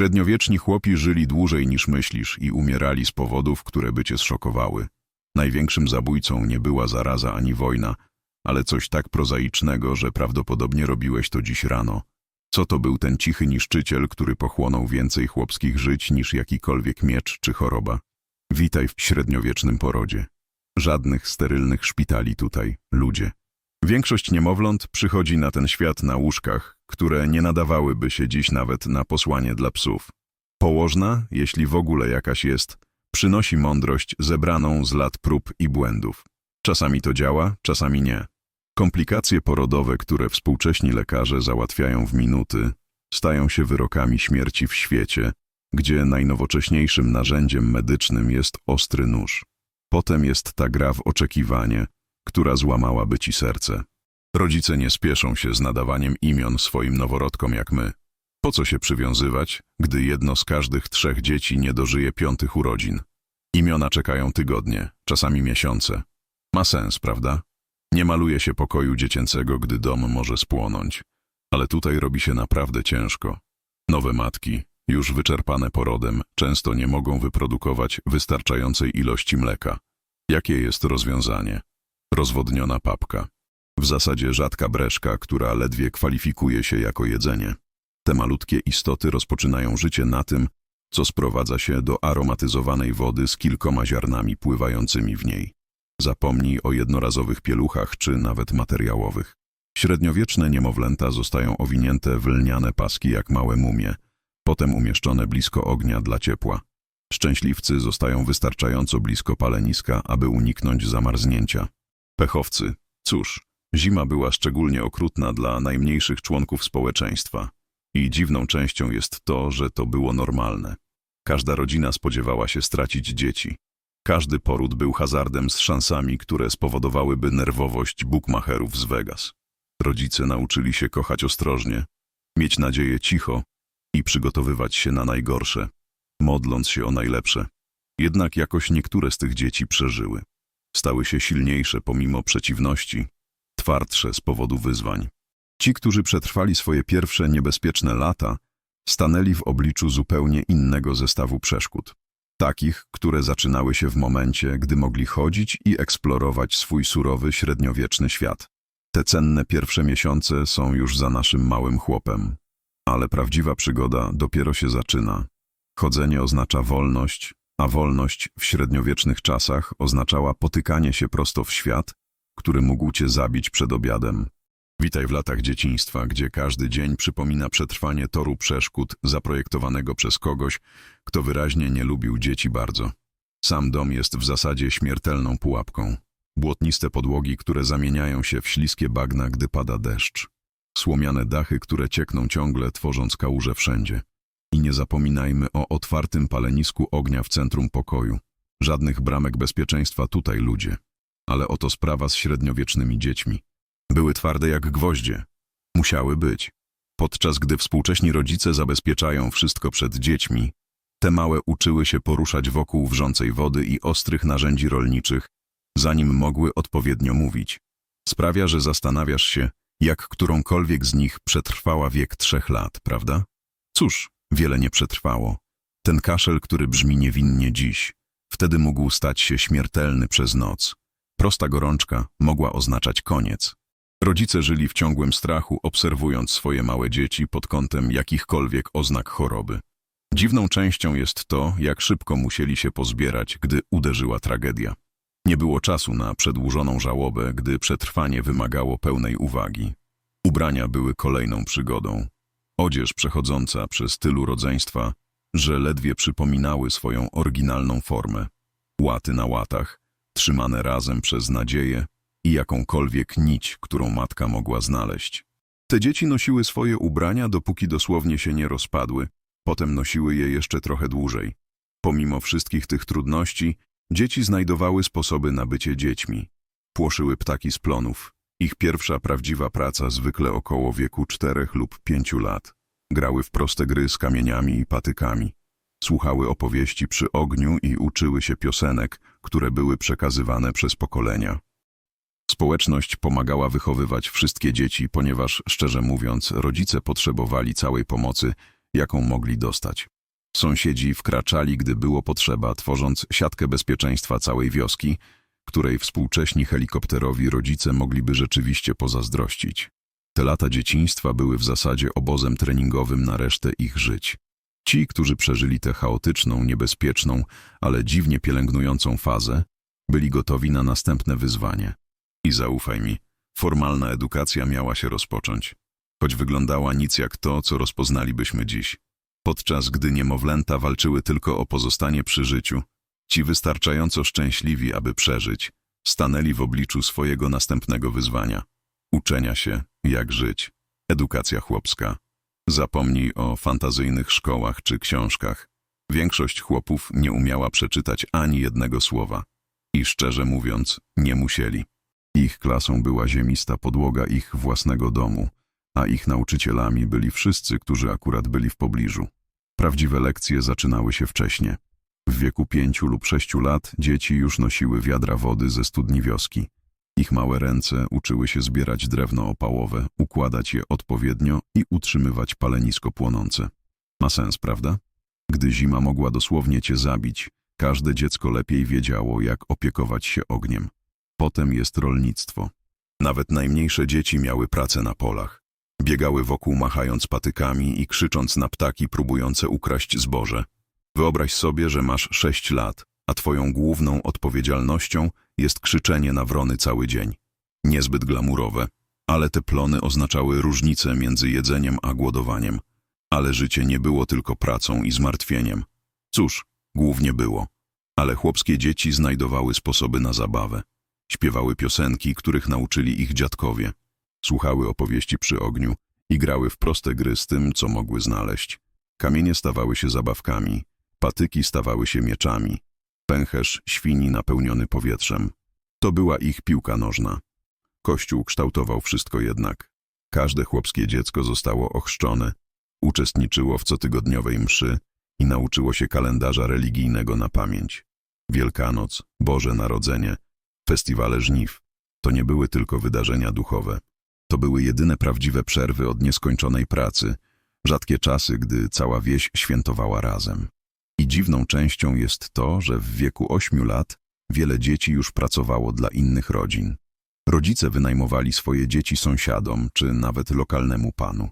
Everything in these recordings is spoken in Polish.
Średniowieczni chłopi żyli dłużej niż myślisz i umierali z powodów, które by cię zszokowały. Największym zabójcą nie była zaraza ani wojna, ale coś tak prozaicznego, że prawdopodobnie robiłeś to dziś rano. Co to był ten cichy niszczyciel, który pochłonął więcej chłopskich żyć niż jakikolwiek miecz czy choroba? Witaj w średniowiecznym porodzie. Żadnych sterylnych szpitali tutaj, ludzie. Większość niemowląt przychodzi na ten świat na łóżkach, które nie nadawałyby się dziś nawet na posłanie dla psów. Położna, jeśli w ogóle jakaś jest, przynosi mądrość zebraną z lat prób i błędów. Czasami to działa, czasami nie. Komplikacje porodowe, które współcześni lekarze załatwiają w minuty, stają się wyrokami śmierci w świecie, gdzie najnowocześniejszym narzędziem medycznym jest ostry nóż. Potem jest ta gra w oczekiwanie, która złamałaby ci serce. Rodzice nie spieszą się z nadawaniem imion swoim noworodkom jak my. Po co się przywiązywać, gdy jedno z każdych trzech dzieci nie dożyje piątych urodzin? Imiona czekają tygodnie, czasami miesiące. Ma sens, prawda? Nie maluje się pokoju dziecięcego, gdy dom może spłonąć. Ale tutaj robi się naprawdę ciężko. Nowe matki, już wyczerpane porodem, często nie mogą wyprodukować wystarczającej ilości mleka. Jakie jest rozwiązanie? Rozwodniona papka. W zasadzie rzadka breszka, która ledwie kwalifikuje się jako jedzenie. Te malutkie istoty rozpoczynają życie na tym, co sprowadza się do aromatyzowanej wody z kilkoma ziarnami pływającymi w niej. Zapomnij o jednorazowych pieluchach czy nawet materiałowych. Średniowieczne niemowlęta zostają owinięte w lniane paski jak małe mumie, potem umieszczone blisko ognia dla ciepła. Szczęśliwcy zostają wystarczająco blisko paleniska, aby uniknąć zamarznięcia. Pechowcy, cóż, zima była szczególnie okrutna dla najmniejszych członków społeczeństwa. I dziwną częścią jest to, że to było normalne. Każda rodzina spodziewała się stracić dzieci. Każdy poród był hazardem z szansami, które spowodowałyby nerwowość bukmacherów z Vegas. Rodzice nauczyli się kochać ostrożnie, mieć nadzieję cicho i przygotowywać się na najgorsze, modląc się o najlepsze. Jednak jakoś niektóre z tych dzieci przeżyły. Stały się silniejsze pomimo przeciwności, twardsze z powodu wyzwań. Ci, którzy przetrwali swoje pierwsze niebezpieczne lata, stanęli w obliczu zupełnie innego zestawu przeszkód. Takich, które zaczynały się w momencie, gdy mogli chodzić i eksplorować swój surowy, średniowieczny świat. Te cenne pierwsze miesiące są już za naszym małym chłopem. Ale prawdziwa przygoda dopiero się zaczyna. Chodzenie oznacza wolność, a wolność w średniowiecznych czasach oznaczała potykanie się prosto w świat, który mógł cię zabić przed obiadem. Witaj w latach dzieciństwa, gdzie każdy dzień przypomina przetrwanie toru przeszkód zaprojektowanego przez kogoś, kto wyraźnie nie lubił dzieci bardzo. Sam dom jest w zasadzie śmiertelną pułapką. Błotniste podłogi, które zamieniają się w śliskie bagna, gdy pada deszcz. Słomiane dachy, które ciekną ciągle, tworząc kałuże wszędzie. I nie zapominajmy o otwartym palenisku ognia w centrum pokoju. Żadnych bramek bezpieczeństwa tutaj, ludzie. Ale oto sprawa z średniowiecznymi dziećmi. Były twarde jak gwoździe. Musiały być. Podczas gdy współcześni rodzice zabezpieczają wszystko przed dziećmi, te małe uczyły się poruszać wokół wrzącej wody i ostrych narzędzi rolniczych, zanim mogły odpowiednio mówić. Sprawia, że zastanawiasz się, jak którąkolwiek z nich przetrwała wiek trzech lat, prawda? Cóż, wiele nie przetrwało. Ten kaszel, który brzmi niewinnie dziś, wtedy mógł stać się śmiertelny przez noc. Prosta gorączka mogła oznaczać koniec. Rodzice żyli w ciągłym strachu, obserwując swoje małe dzieci pod kątem jakichkolwiek oznak choroby. Dziwną częścią jest to, jak szybko musieli się pozbierać, gdy uderzyła tragedia. Nie było czasu na przedłużoną żałobę, gdy przetrwanie wymagało pełnej uwagi. Ubrania były kolejną przygodą. Odzież przechodząca przez tylu rodzeństwa, że ledwie przypominały swoją oryginalną formę. Łaty na łatach, trzymane razem przez nadzieję i jakąkolwiek nić, którą matka mogła znaleźć. Te dzieci nosiły swoje ubrania, dopóki dosłownie się nie rozpadły, potem nosiły je jeszcze trochę dłużej. Pomimo wszystkich tych trudności, dzieci znajdowały sposoby na bycie dziećmi. Płoszyły ptaki z plonów. Ich pierwsza prawdziwa praca zwykle około wieku czterech lub pięciu lat. Grały w proste gry z kamieniami i patykami. Słuchały opowieści przy ogniu i uczyły się piosenek, które były przekazywane przez pokolenia. Społeczność pomagała wychowywać wszystkie dzieci, ponieważ, szczerze mówiąc, rodzice potrzebowali całej pomocy jaką mogli dostać. Sąsiedzi wkraczali, gdy było potrzeba, tworząc siatkę bezpieczeństwa całej wioski, której współcześni helikopterowi rodzice mogliby rzeczywiście pozazdrościć. Te lata dzieciństwa były w zasadzie obozem treningowym na resztę ich żyć. Ci, którzy przeżyli tę chaotyczną, niebezpieczną, ale dziwnie pielęgnującą fazę, byli gotowi na następne wyzwanie. I zaufaj mi, formalna edukacja miała się rozpocząć, choć wyglądała nic jak to, co rozpoznalibyśmy dziś. Podczas gdy niemowlęta walczyły tylko o pozostanie przy życiu, ci wystarczająco szczęśliwi, aby przeżyć, stanęli w obliczu swojego następnego wyzwania. Uczenia się, jak żyć. Edukacja chłopska. Zapomnij o fantazyjnych szkołach czy książkach. Większość chłopów nie umiała przeczytać ani jednego słowa. I szczerze mówiąc, nie musieli. Ich klasą była ziemista podłoga ich własnego domu, a ich nauczycielami byli wszyscy, którzy akurat byli w pobliżu. Prawdziwe lekcje zaczynały się wcześnie. W wieku pięciu lub sześciu lat dzieci już nosiły wiadra wody ze studni wioski. Ich małe ręce uczyły się zbierać drewno opałowe, układać je odpowiednio i utrzymywać palenisko płonące. Ma sens, prawda? Gdy zima mogła dosłownie cię zabić, każde dziecko lepiej wiedziało, jak opiekować się ogniem. Potem jest rolnictwo. Nawet najmniejsze dzieci miały pracę na polach. Biegały wokół machając patykami i krzycząc na ptaki próbujące ukraść zboże. Wyobraź sobie, że masz sześć lat, a twoją główną odpowiedzialnością jest krzyczenie na wrony cały dzień. Niezbyt glamurowe, ale te plony oznaczały różnicę między jedzeniem a głodowaniem. Ale życie nie było tylko pracą i zmartwieniem. Cóż, głównie było. Ale chłopskie dzieci znajdowały sposoby na zabawę. Śpiewały piosenki, których nauczyli ich dziadkowie. Słuchały opowieści przy ogniu i grały w proste gry z tym, co mogły znaleźć. Kamienie stawały się zabawkami, patyki stawały się mieczami, pęcherz świni napełniony powietrzem. To była ich piłka nożna. Kościół kształtował wszystko jednak. Każde chłopskie dziecko zostało ochrzczone, uczestniczyło w cotygodniowej mszy i nauczyło się kalendarza religijnego na pamięć. Wielkanoc, Boże Narodzenie, festiwale żniw to nie były tylko wydarzenia duchowe. To były jedyne prawdziwe przerwy od nieskończonej pracy, rzadkie czasy, gdy cała wieś świętowała razem. I dziwną częścią jest to, że w wieku ośmiu lat wiele dzieci już pracowało dla innych rodzin. Rodzice wynajmowali swoje dzieci sąsiadom czy nawet lokalnemu panu.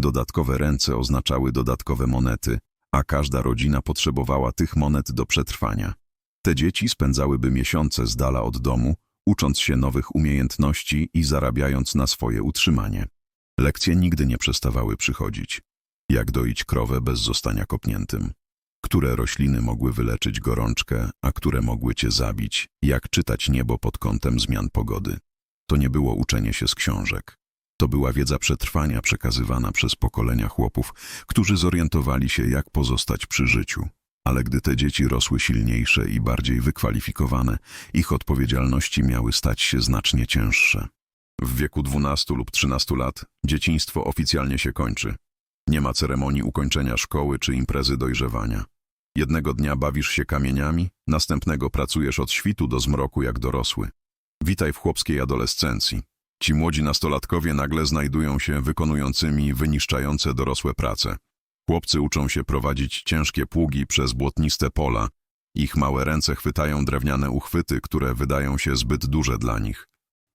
Dodatkowe ręce oznaczały dodatkowe monety, a każda rodzina potrzebowała tych monet do przetrwania. Te dzieci spędzałyby miesiące z dala od domu, ucząc się nowych umiejętności i zarabiając na swoje utrzymanie. Lekcje nigdy nie przestawały przychodzić. Jak doić krowę bez zostania kopniętym. Które rośliny mogły wyleczyć gorączkę, a które mogły cię zabić. Jak czytać niebo pod kątem zmian pogody. To nie było uczenie się z książek. To była wiedza przetrwania przekazywana przez pokolenia chłopów, którzy zorientowali się, jak pozostać przy życiu. Ale gdy te dzieci rosły silniejsze i bardziej wykwalifikowane, ich odpowiedzialności miały stać się znacznie cięższe. W wieku 12 lub 13 lat dzieciństwo oficjalnie się kończy. Nie ma ceremonii ukończenia szkoły czy imprezy dojrzewania. Jednego dnia bawisz się kamieniami, następnego pracujesz od świtu do zmroku jak dorosły. Witaj w chłopskiej adolescencji. Ci młodzi nastolatkowie nagle znajdują się wykonującymi wyniszczające dorosłe prace. Chłopcy uczą się prowadzić ciężkie pługi przez błotniste pola. Ich małe ręce chwytają drewniane uchwyty, które wydają się zbyt duże dla nich.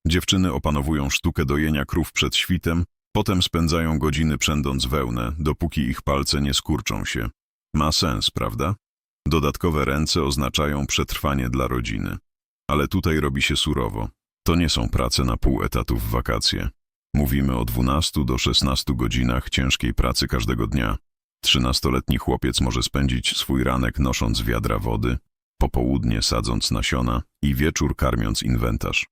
Dziewczyny opanowują sztukę dojenia krów przed świtem, potem spędzają godziny przędąc wełnę, dopóki ich palce nie skurczą się. Ma sens, prawda? Dodatkowe ręce oznaczają przetrwanie dla rodziny. Ale tutaj robi się surowo. To nie są prace na pół etatu w wakacje. Mówimy o 12 do 16 godzinach ciężkiej pracy każdego dnia. Trzynastoletni chłopiec może spędzić swój ranek nosząc wiadra wody, popołudnie sadząc nasiona i wieczór karmiąc inwentarz.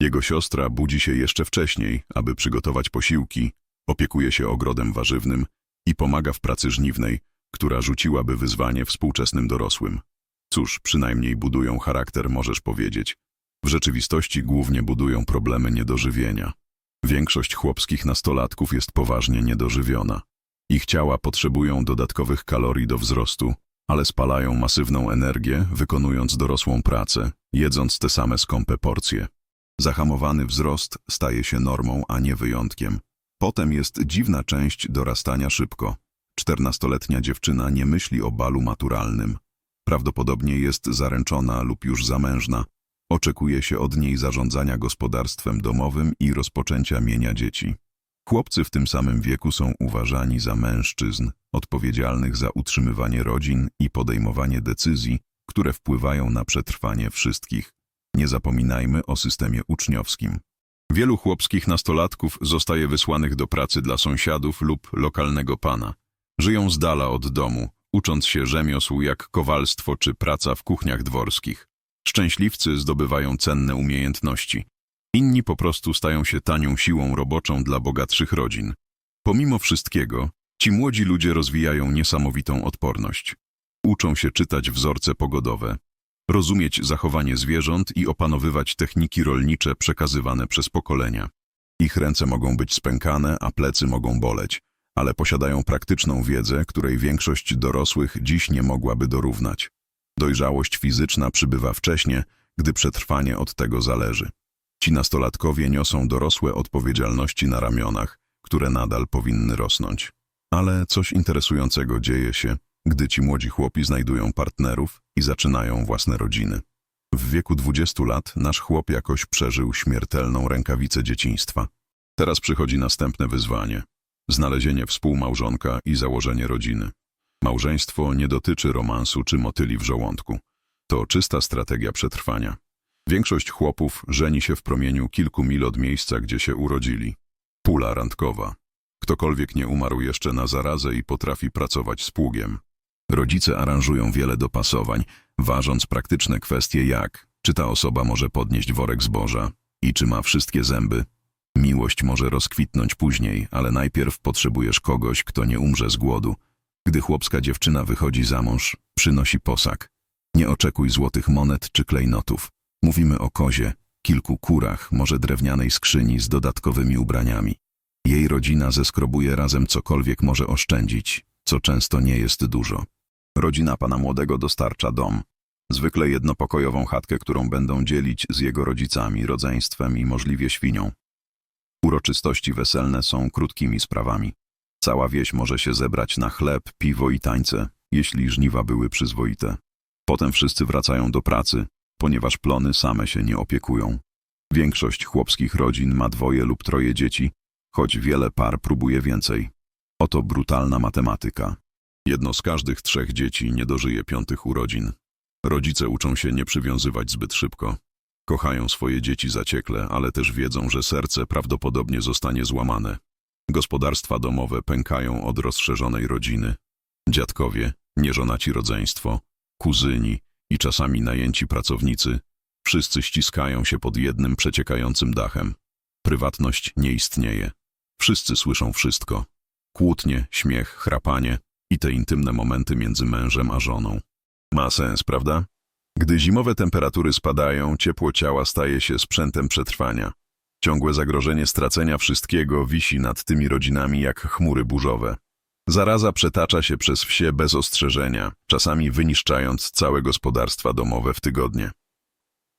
Jego siostra budzi się jeszcze wcześniej, aby przygotować posiłki, opiekuje się ogrodem warzywnym i pomaga w pracy żniwnej, która rzuciłaby wyzwanie współczesnym dorosłym. Cóż, przynajmniej budują charakter, możesz powiedzieć. W rzeczywistości głównie budują problemy niedożywienia. Większość chłopskich nastolatków jest poważnie niedożywiona. Ich ciała potrzebują dodatkowych kalorii do wzrostu, ale spalają masywną energię, wykonując dorosłą pracę, jedząc te same skąpe porcje. Zahamowany wzrost staje się normą, a nie wyjątkiem. Potem jest dziwna część dorastania szybko, Czternastoletnia dziewczyna nie myśli o balu maturalnym. Prawdopodobnie jest zaręczona lub już zamężna. Oczekuje się od niej zarządzania gospodarstwem domowym i rozpoczęcia mienia dzieci. Chłopcy w tym samym wieku są uważani za mężczyzn, odpowiedzialnych za utrzymywanie rodzin i podejmowanie decyzji, które wpływają na przetrwanie wszystkich. Nie zapominajmy o systemie uczniowskim. Wielu chłopskich nastolatków zostaje wysłanych do pracy dla sąsiadów lub lokalnego pana. Żyją z dala od domu, ucząc się rzemiosł jak kowalstwo czy praca w kuchniach dworskich. Szczęśliwcy zdobywają cenne umiejętności. Inni po prostu stają się tanią siłą roboczą dla bogatszych rodzin. Pomimo wszystkiego, ci młodzi ludzie rozwijają niesamowitą odporność. Uczą się czytać wzorce pogodowe, rozumieć zachowanie zwierząt i opanowywać techniki rolnicze przekazywane przez pokolenia. Ich ręce mogą być spękane, a plecy mogą boleć, ale posiadają praktyczną wiedzę, której większość dorosłych dziś nie mogłaby dorównać. Dojrzałość fizyczna przybywa wcześnie, gdy przetrwanie od tego zależy. Ci nastolatkowie niosą dorosłe odpowiedzialności na ramionach, które nadal powinny rosnąć. Ale coś interesującego dzieje się, gdy ci młodzi chłopi znajdują partnerów i zaczynają własne rodziny. W wieku 20 lat nasz chłop jakoś przeżył śmiertelną rękawicę dzieciństwa. Teraz przychodzi następne wyzwanie. Znalezienie współmałżonka i założenie rodziny. Małżeństwo nie dotyczy romansu czy motyli w żołądku. To czysta strategia przetrwania. Większość chłopów żeni się w promieniu kilku mil od miejsca, gdzie się urodzili. Pula randkowa. Ktokolwiek nie umarł jeszcze na zarazę i potrafi pracować z pługiem. Rodzice aranżują wiele dopasowań, ważąc praktyczne kwestie jak czy ta osoba może podnieść worek zboża i czy ma wszystkie zęby. Miłość może rozkwitnąć później, ale najpierw potrzebujesz kogoś, kto nie umrze z głodu. Gdy chłopska dziewczyna wychodzi za mąż, przynosi posag. Nie oczekuj złotych monet czy klejnotów. Mówimy o kozie, kilku kurach, może drewnianej skrzyni z dodatkowymi ubraniami. Jej rodzina zeskrobuje razem cokolwiek może oszczędzić, co często nie jest dużo. Rodzina pana młodego dostarcza dom. Zwykle jednopokojową chatkę, którą będą dzielić z jego rodzicami, rodzeństwem i możliwie świnią. Uroczystości weselne są krótkimi sprawami. Cała wieś może się zebrać na chleb, piwo i tańce, jeśli żniwa były przyzwoite. Potem wszyscy wracają do pracy, ponieważ plony same się nie opiekują. Większość chłopskich rodzin ma dwoje lub troje dzieci, choć wiele par próbuje więcej. Oto brutalna matematyka. Jedno z każdych trzech dzieci nie dożyje piątych urodzin. Rodzice uczą się nie przywiązywać zbyt szybko. Kochają swoje dzieci zaciekle, ale też wiedzą, że serce prawdopodobnie zostanie złamane. Gospodarstwa domowe pękają od rozszerzonej rodziny. Dziadkowie, nieżonaci rodzeństwo, kuzyni i czasami najęci pracownicy, wszyscy ściskają się pod jednym przeciekającym dachem. Prywatność nie istnieje. Wszyscy słyszą wszystko. Kłótnie, śmiech, chrapanie i te intymne momenty między mężem a żoną. Ma sens, prawda? Gdy zimowe temperatury spadają, ciepło ciała staje się sprzętem przetrwania. Ciągłe zagrożenie stracenia wszystkiego wisi nad tymi rodzinami jak chmury burzowe. Zaraza przetacza się przez wsie bez ostrzeżenia, czasami wyniszczając całe gospodarstwa domowe w tygodnie.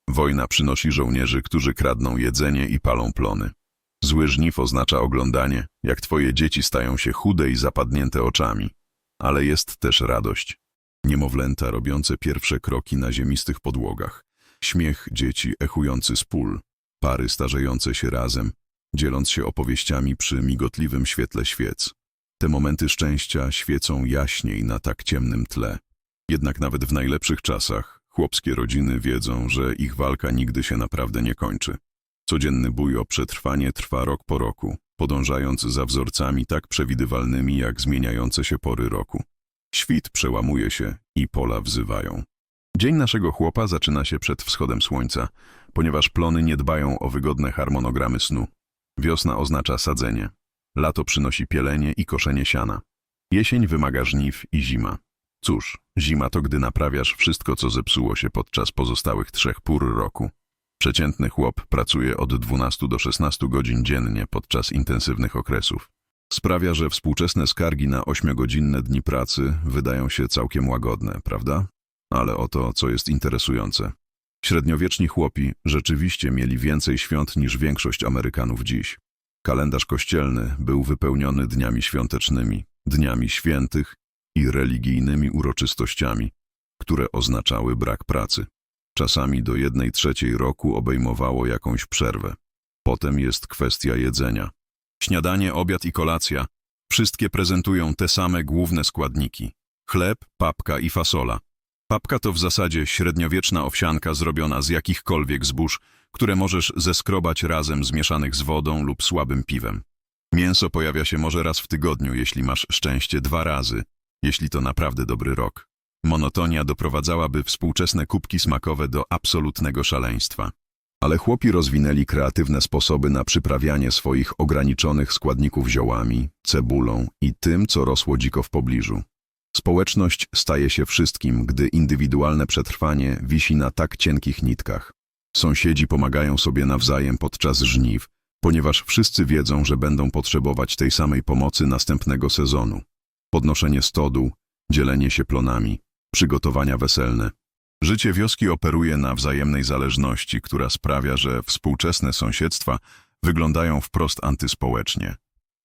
Wojna przynosi żołnierzy, którzy kradną jedzenie i palą plony. Zły żniw oznacza oglądanie, jak twoje dzieci stają się chude i zapadnięte oczami. Ale jest też radość. Niemowlęta robiące pierwsze kroki na ziemistych podłogach. Śmiech dzieci echujący z pól. Pary starzejące się razem, dzieląc się opowieściami przy migotliwym świetle świec. Te momenty szczęścia świecą jaśniej na tak ciemnym tle. Jednak nawet w najlepszych czasach chłopskie rodziny wiedzą, że ich walka nigdy się naprawdę nie kończy. Codzienny bój o przetrwanie trwa rok po roku, podążając za wzorcami tak przewidywalnymi jak zmieniające się pory roku. Świt przełamuje się i pola wzywają. Dzień naszego chłopa zaczyna się przed wschodem słońca, ponieważ plony nie dbają o wygodne harmonogramy snu. Wiosna oznacza sadzenie. Lato przynosi pielenie i koszenie siana. Jesień wymaga żniw i zima. Cóż, zima to gdy naprawiasz wszystko, co zepsuło się podczas pozostałych trzech pór roku. Przeciętny chłop pracuje od 12 do 16 godzin dziennie podczas intensywnych okresów. Sprawia, że współczesne skargi na ośmiogodzinne dni pracy wydają się całkiem łagodne, prawda? Ale oto, co jest interesujące. Średniowieczni chłopi rzeczywiście mieli więcej świąt niż większość Amerykanów dziś. Kalendarz kościelny był wypełniony dniami świątecznymi, dniami świętych i religijnymi uroczystościami, które oznaczały brak pracy. Czasami do jednej trzeciej roku obejmowało jakąś przerwę. Potem jest kwestia jedzenia. Śniadanie, obiad i kolacja wszystkie prezentują te same główne składniki. Chleb, papka i fasola. Papka to w zasadzie średniowieczna owsianka zrobiona z jakichkolwiek zbóż, które możesz zeskrobać razem zmieszanych z wodą lub słabym piwem. Mięso pojawia się może raz w tygodniu, jeśli masz szczęście dwa razy, jeśli to naprawdę dobry rok. Monotonia doprowadzałaby współczesne kubki smakowe do absolutnego szaleństwa. Ale chłopi rozwinęli kreatywne sposoby na przyprawianie swoich ograniczonych składników ziołami, cebulą i tym, co rosło dziko w pobliżu. Społeczność staje się wszystkim, gdy indywidualne przetrwanie wisi na tak cienkich nitkach. Sąsiedzi pomagają sobie nawzajem podczas żniw, ponieważ wszyscy wiedzą, że będą potrzebować tej samej pomocy następnego sezonu. Podnoszenie stodół, dzielenie się plonami, przygotowania weselne. Życie wioski operuje na wzajemnej zależności, która sprawia, że współczesne sąsiedztwa wyglądają wprost antyspołecznie.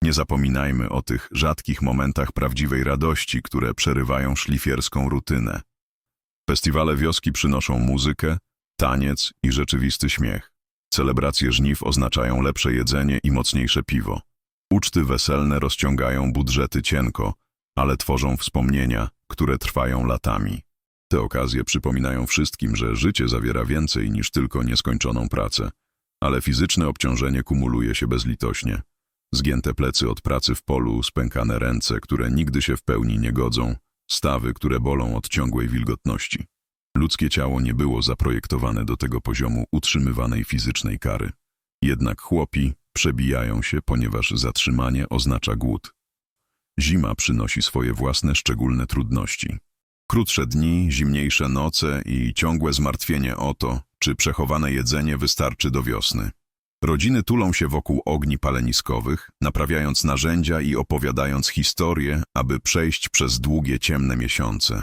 Nie zapominajmy o tych rzadkich momentach prawdziwej radości, które przerywają szlifierską rutynę. Festiwale wioski przynoszą muzykę, taniec i rzeczywisty śmiech. Celebracje żniw oznaczają lepsze jedzenie i mocniejsze piwo. Uczty weselne rozciągają budżety cienko, ale tworzą wspomnienia, które trwają latami. Te okazje przypominają wszystkim, że życie zawiera więcej niż tylko nieskończoną pracę, ale fizyczne obciążenie kumuluje się bezlitośnie. Zgięte plecy od pracy w polu, spękane ręce, które nigdy się w pełni nie godzą, stawy, które bolą od ciągłej wilgotności. Ludzkie ciało nie było zaprojektowane do tego poziomu utrzymywanej fizycznej kary. Jednak chłopi przebijają się, ponieważ zatrzymanie oznacza głód. Zima przynosi swoje własne szczególne trudności. Krótsze dni, zimniejsze noce i ciągłe zmartwienie o to, czy przechowane jedzenie wystarczy do wiosny. Rodziny tulą się wokół ogni paleniskowych, naprawiając narzędzia i opowiadając historie, aby przejść przez długie, ciemne miesiące.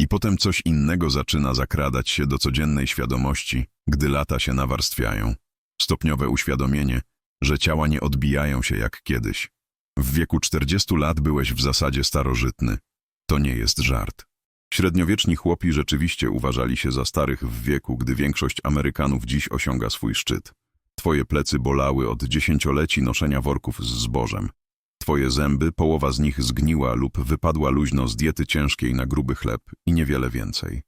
I potem coś innego zaczyna zakradać się do codziennej świadomości, gdy lata się nawarstwiają. Stopniowe uświadomienie, że ciała nie odbijają się jak kiedyś. W wieku 40 lat byłeś w zasadzie starożytny. To nie jest żart. Średniowieczni chłopi rzeczywiście uważali się za starych w wieku, gdy większość Amerykanów dziś osiąga swój szczyt. Twoje plecy bolały od dziesięcioleci noszenia worków z zbożem. Twoje zęby, połowa z nich zgniła lub wypadła luźno z diety ciężkiej na gruby chleb i niewiele więcej.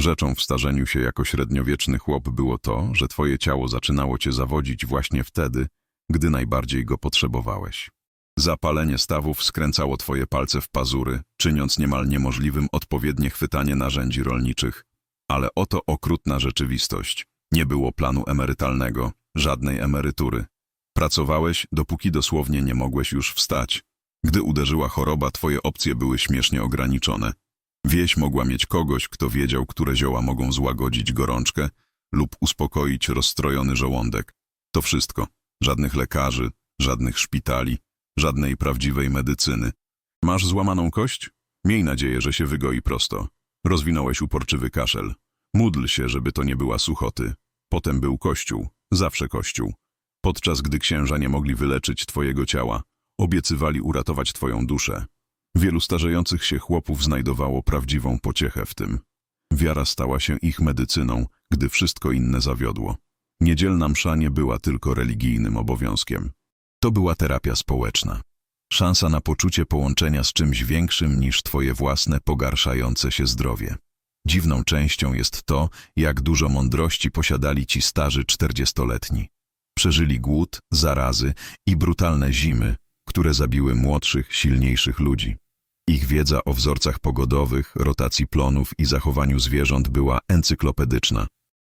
Rzeczą w starzeniu się jako średniowieczny chłop było to, że twoje ciało zaczynało cię zawodzić właśnie wtedy, gdy najbardziej go potrzebowałeś. Zapalenie stawów skręcało twoje palce w pazury, czyniąc niemal niemożliwym odpowiednie chwytanie narzędzi rolniczych. Ale oto okrutna rzeczywistość. Nie było planu emerytalnego, żadnej emerytury. Pracowałeś, dopóki dosłownie nie mogłeś już wstać. Gdy uderzyła choroba, twoje opcje były śmiesznie ograniczone. Wieś mogła mieć kogoś, kto wiedział, które zioła mogą złagodzić gorączkę lub uspokoić rozstrojony żołądek. To wszystko. Żadnych lekarzy, żadnych szpitali, żadnej prawdziwej medycyny. Masz złamaną kość? Miej nadzieję, że się wygoi prosto. Rozwinąłeś uporczywy kaszel. Módl się, żeby to nie była suchoty. Potem był kościół, zawsze kościół. Podczas gdy księża nie mogli wyleczyć twojego ciała, obiecywali uratować twoją duszę. Wielu starzejących się chłopów znajdowało prawdziwą pociechę w tym. Wiara stała się ich medycyną, gdy wszystko inne zawiodło. Niedzielna msza nie była tylko religijnym obowiązkiem. To była terapia społeczna. Szansa na poczucie połączenia z czymś większym niż twoje własne pogarszające się zdrowie. Dziwną częścią jest to, jak dużo mądrości posiadali ci starzy czterdziestoletni. Przeżyli głód, zarazy i brutalne zimy, które zabiły młodszych, silniejszych ludzi. Ich wiedza o wzorcach pogodowych, rotacji plonów i zachowaniu zwierząt była encyklopedyczna.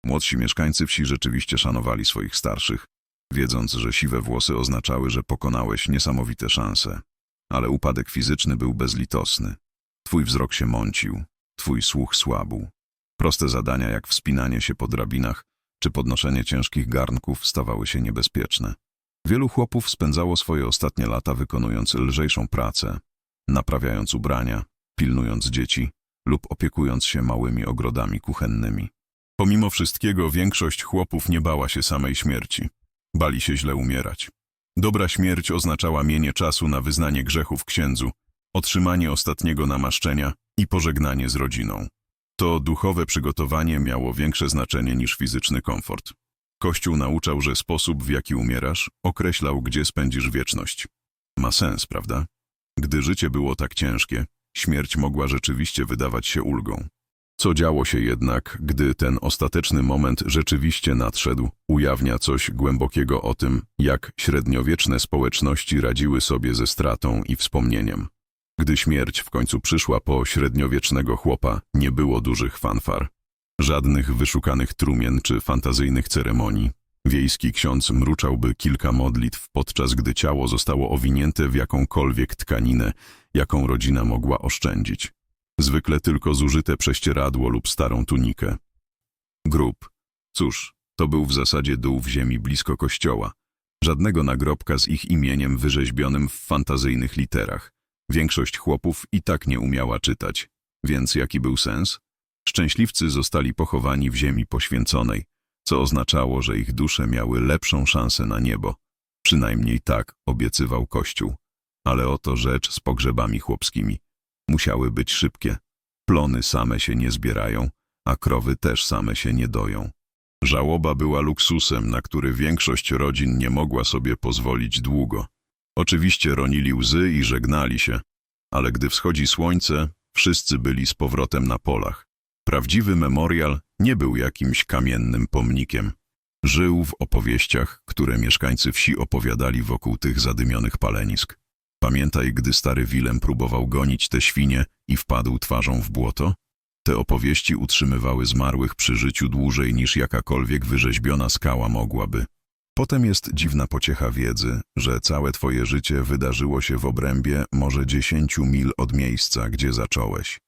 Młodsi mieszkańcy wsi rzeczywiście szanowali swoich starszych, wiedząc, że siwe włosy oznaczały, że pokonałeś niesamowite szanse. Ale upadek fizyczny był bezlitosny. Twój wzrok się mącił, twój słuch słabł. Proste zadania jak wspinanie się po drabinach czy podnoszenie ciężkich garnków stawały się niebezpieczne. Wielu chłopów spędzało swoje ostatnie lata wykonując lżejszą pracę, naprawiając ubrania, pilnując dzieci lub opiekując się małymi ogrodami kuchennymi. Pomimo wszystkiego większość chłopów nie bała się samej śmierci. Bali się źle umierać. Dobra śmierć oznaczała mienie czasu na wyznanie grzechów księdzu otrzymanie ostatniego namaszczenia i pożegnanie z rodziną. To duchowe przygotowanie miało większe znaczenie niż fizyczny komfort. Kościół nauczał, że sposób, w jaki umierasz, określał, gdzie spędzisz wieczność. Ma sens, prawda? Gdy życie było tak ciężkie, śmierć mogła rzeczywiście wydawać się ulgą. Co działo się jednak, gdy ten ostateczny moment rzeczywiście nadszedł, ujawnia coś głębokiego o tym, jak średniowieczne społeczności radziły sobie ze stratą i wspomnieniem. Gdy śmierć w końcu przyszła po średniowiecznego chłopa, nie było dużych fanfar. Żadnych wyszukanych trumien czy fantazyjnych ceremonii. Wiejski ksiądz mruczałby kilka modlitw, podczas gdy ciało zostało owinięte w jakąkolwiek tkaninę, jaką rodzina mogła oszczędzić. Zwykle tylko zużyte prześcieradło lub starą tunikę. Grób. Cóż, to był w zasadzie dół w ziemi blisko kościoła. Żadnego nagrobka z ich imieniem wyrzeźbionym w fantazyjnych literach. Większość chłopów i tak nie umiała czytać. Więc jaki był sens? Szczęśliwcy zostali pochowani w ziemi poświęconej, co oznaczało, że ich dusze miały lepszą szansę na niebo. Przynajmniej tak obiecywał Kościół. Ale oto rzecz z pogrzebami chłopskimi. Musiały być szybkie. Plony same się nie zbierają, a krowy też same się nie doją. Żałoba była luksusem, na który większość rodzin nie mogła sobie pozwolić długo. Oczywiście ronili łzy i żegnali się, ale gdy wschodzi słońce, wszyscy byli z powrotem na polach. Prawdziwy memorial nie był jakimś kamiennym pomnikiem. Żył w opowieściach, które mieszkańcy wsi opowiadali wokół tych zadymionych palenisk. Pamiętaj, gdy stary Wilem próbował gonić te świnie i wpadł twarzą w błoto? Te opowieści utrzymywały zmarłych przy życiu dłużej niż jakakolwiek wyrzeźbiona skała mogłaby. Potem jest dziwna pociecha wiedzy, że całe twoje życie wydarzyło się w obrębie może dziesięciu mil od miejsca, gdzie zacząłeś.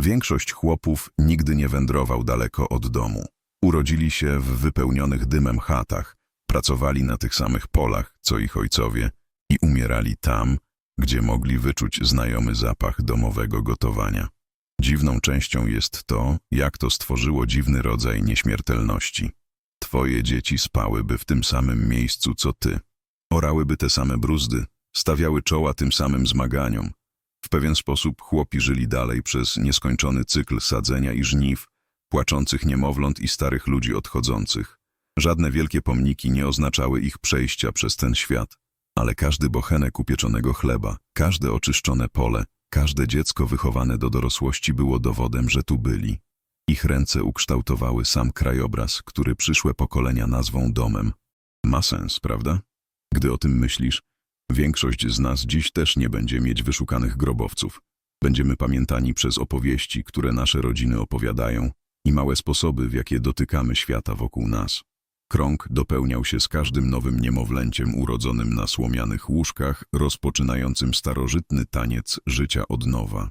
Większość chłopów nigdy nie wędrował daleko od domu. Urodzili się w wypełnionych dymem chatach, pracowali na tych samych polach, co ich ojcowie i umierali tam, gdzie mogli wyczuć znajomy zapach domowego gotowania. Dziwną częścią jest to, jak to stworzyło dziwny rodzaj nieśmiertelności. Twoje dzieci spałyby w tym samym miejscu, co ty. Orałyby te same bruzdy, stawiały czoła tym samym zmaganiom. W pewien sposób chłopi żyli dalej przez nieskończony cykl sadzenia i żniw, płaczących niemowląt i starych ludzi odchodzących. Żadne wielkie pomniki nie oznaczały ich przejścia przez ten świat, ale każdy bochenek upieczonego chleba, każde oczyszczone pole, każde dziecko wychowane do dorosłości było dowodem, że tu byli. Ich ręce ukształtowały sam krajobraz, który przyszłe pokolenia nazwą domem. Ma sens, prawda? Gdy o tym myślisz, większość z nas dziś też nie będzie mieć wyszukanych grobowców. Będziemy pamiętani przez opowieści, które nasze rodziny opowiadają i małe sposoby, w jakie dotykamy świata wokół nas. Krąg dopełniał się z każdym nowym niemowlęciem urodzonym na słomianych łóżkach, rozpoczynającym starożytny taniec życia od nowa.